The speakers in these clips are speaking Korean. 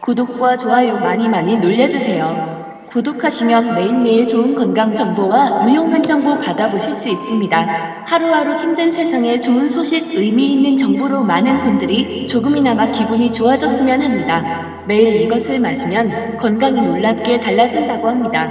구독과 좋아요 많이 많이 눌러주세요. 구독하시면 매일매일 좋은 건강 정보와 유용한 정보 받아보실 수 있습니다. 하루하루 힘든 세상에 좋은 소식, 의미 있는 정보로 많은 분들이 조금이나마 기분이 좋아졌으면 합니다. 매일 이것을 마시면 건강이 놀랍게 달라진다고 합니다.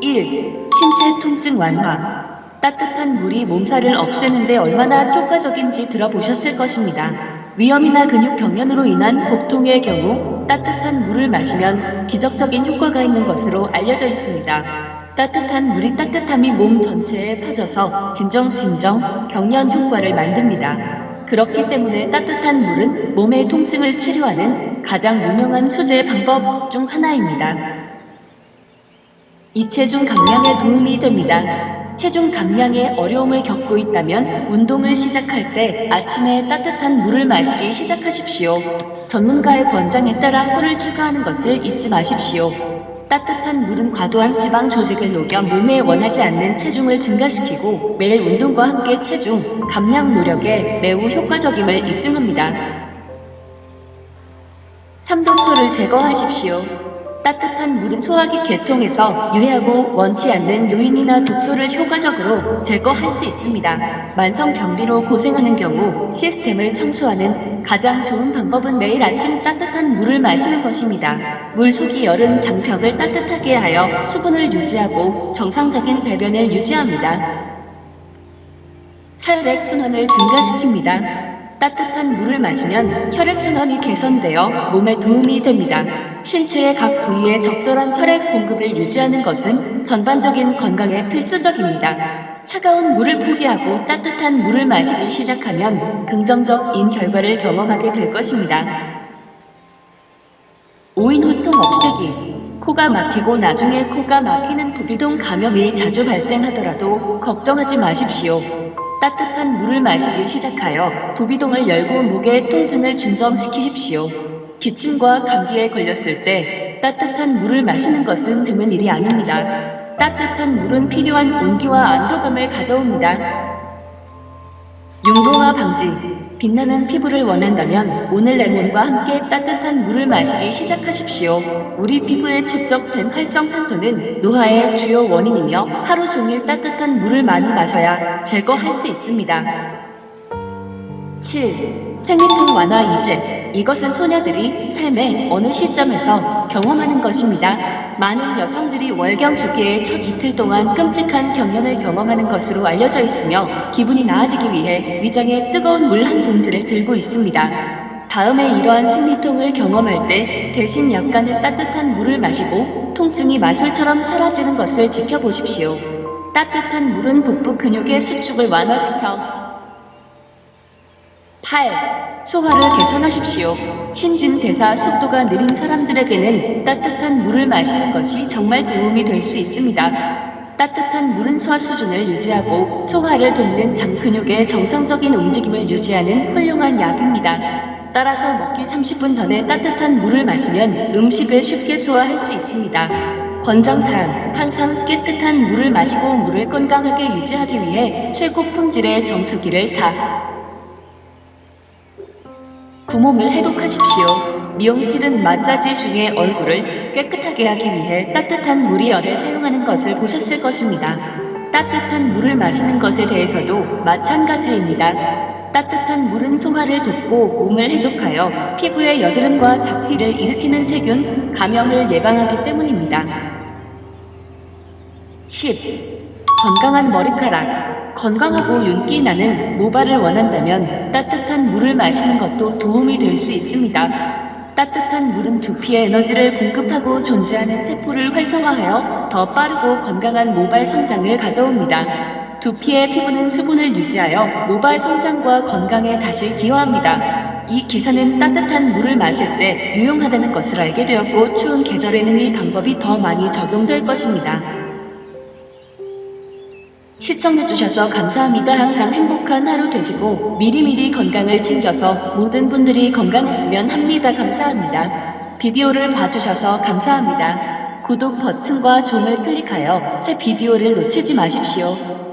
1. 신체 통증 완화. 따뜻한 물이 몸살을 없애는데 얼마나 효과적인지 들어보셨을 것입니다. 위염이나 근육 경련으로 인한 복통의 경우 따뜻한 물을 마시면 기적적인 효과가 있는 것으로 알려져 있습니다. 따뜻한 물이 따뜻함이 몸 전체에 퍼져서 진정 진정 경련 효과를 만듭니다. 그렇기 때문에 따뜻한 물은 몸의 통증을 치료하는 가장 유명한 수제 방법 중 하나입니다. 이 체중 감량에 도움이 됩니다. 체중 감량에 어려움을 겪고 있다면 운동을 시작할 때 아침에 따뜻한 물을 마시기 시작하십시오. 전문가의 권장에 따라 꿀을 추가하는 것을 잊지 마십시오. 따뜻한 물은 과도한 지방 조직을 녹여 몸에 원하지 않는 체중을 증가시키고 매일 운동과 함께 체중 감량 노력에 매우 효과적임을 입증합니다. 삼독소를 제거하십시오. 따뜻한 물은 소화기 계통에서 유해하고 원치 않는 요인이나 독소를 효과적으로 제거할 수 있습니다. 만성병리로 고생하는 경우 시스템을 청소하는 가장 좋은 방법은 매일 아침 따뜻한 물을 마시는 것입니다. 물 속이 열은 장벽을 따뜻하게 하여 수분을 유지하고 정상적인 배변을 유지합니다. 혈액 순환을 증가시킵니다. 따뜻한 물을 마시면 혈액순환이 개선되어 몸에 도움이 됩니다. 신체의 각 부위에 적절한 혈액 공급을 유지하는 것은 전반적인 건강에 필수적입니다. 차가운 물을 포기하고 따뜻한 물을 마시기 시작하면 긍정적인 결과를 경험하게 될 것입니다. 오인 호통 없애기. 코가 막히고 나중에 코가 막히는 부비동 감염이 자주 발생하더라도 걱정하지 마십시오. 따뜻한 물을 마시기 시작하여 부비동을 열고 목의 통증을 진정시키십시오. 기침과 감기에 걸렸을 때 따뜻한 물을 마시는 것은 드문 일이 아닙니다. 따뜻한 물은 필요한 온기와 안도감을 가져옵니다. 융동화 방지. 빛나는 피부를 원한다면 오늘 레몬과 함께 따뜻한 물을 마시기 시작하십시오. 우리 피부에 축적된 활성산소는 노화의 주요 원인이며 하루 종일 따뜻한 물을 많이 마셔야 제거할 수 있습니다. 7. 생리통 완화 이제 이것은 소녀들이 삶의 어느 시점에서 경험하는 것입니다. 많은 여성들이 월경 주기의 첫 이틀 동안 끔찍한 경련을 경험하는 것으로 알려져 있으며 기분이 나아지기 위해 위장에 뜨거운 물 한 봉지를 들고 있습니다. 다음에 이러한 생리통을 경험할 때 대신 약간의 따뜻한 물을 마시고 통증이 마술처럼 사라지는 것을 지켜보십시오. 따뜻한 물은 복부 근육의 수축을 완화시켜 8. 소화를 개선하십시오. 신진대사 속도가 느린 사람들에게는 따뜻한 물을 마시는 것이 정말 도움이 될 수 있습니다. 따뜻한 물은 소화 수준을 유지하고 소화를 돕는 장 근육의 정상적인 움직임을 유지하는 훌륭한 약입니다. 따라서 먹기 30분 전에 따뜻한 물을 마시면 음식을 쉽게 소화할 수 있습니다. 권장사항, 항상 깨끗한 물을 마시고 물을 건강하게 유지하기 위해 최고 품질의 정수기를 사. 구몸을 해독하십시오. 미용실은 마사지 중에 얼굴을 깨끗하게 하기 위해 따뜻한 물이 열을 사용하는 것을 보셨을 것입니다. 따뜻한 물을 마시는 것에 대해서도 마찬가지입니다. 따뜻한 물은 소화를 돕고 몸을 해독하여 피부의 여드름과 잡티를 일으키는 세균, 감염을 예방하기 때문입니다. 10. 건강한 머리카락. 건강하고 윤기 나는 모발을 원한다면 따뜻한 물을 마시는 것도 도움이 될 수 있습니다. 따뜻한 물은 두피에 에너지를 공급하고 존재하는 세포를 활성화하여 더 빠르고 건강한 모발 성장을 가져옵니다. 두피의 피부는 수분을 유지하여 모발 성장과 건강에 다시 기여합니다. 이 기사는 따뜻한 물을 마실 때 유용하다는 것을 알게 되었고 추운 계절에는 이 방법이 더 많이 적용될 것입니다. 시청해주셔서 감사합니다. 항상 행복한 하루 되시고 미리미리 건강을 챙겨서 모든 분들이 건강했으면 합니다. 감사합니다. 비디오를 봐주셔서 감사합니다. 구독 버튼과 종을 클릭하여 새 비디오를 놓치지 마십시오.